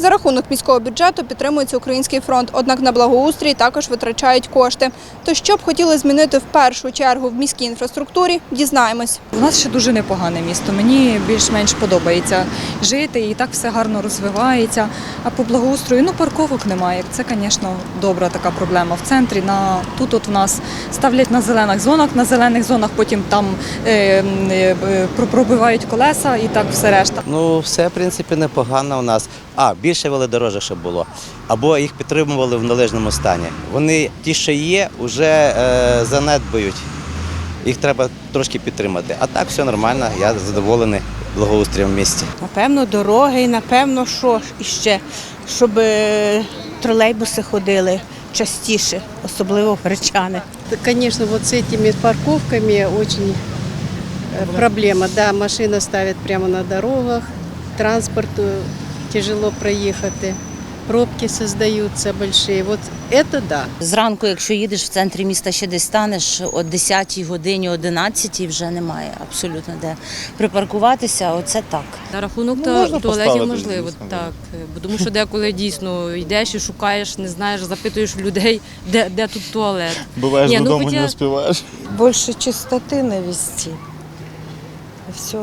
За рахунок міського бюджету підтримується український фронт, однак на благоустрій також витрачають кошти. То що б хотіли змінити в першу чергу в міській інфраструктурі, дізнаємось. У нас ще дуже непогане місто. Мені більш-менш подобається жити і так все гарно розвивається. А по благоустрою ну парковок немає. Це, звісно, добра така проблема. В центрі на тут от в нас ставлять на зелених зонах, на зелених зонах потім там е, е, пробивають колеса і так все решта. Ну, все, в принципі, непогано у нас. А, більше велодорожок ще було. Або їх підтримували в належному стані. Вони, ті, що є, вже е, занедбують. Їх треба трошки підтримати. А так все нормально, я задоволений благоустрієм в місті. Напевно, дороги і напевно, що іще, щоб е, тролейбуси ходили частіше, особливо в Гречани. Конечно, вот с этими парковками очень э, проблема. Да, машины ставят прямо на дорогах, транспорту тяжело проехать, пробки создаются большие. Вот это да. Зранку, якщо їдеш в центрі міста, ще десь станеш о 10 годині, 11 вже немає абсолютно де припаркуватися. Оце так. На рахунок Ну, та- можна туалетів поставити, можливо, звісно, да. так. Бо тому що деколи дійсно йдеш і шукаєш, не знаєш, запитуєш у людей, де, де тут туалет. Бываешь Не, ну додому хотя- не успеваешь. больше чистоты навести. И все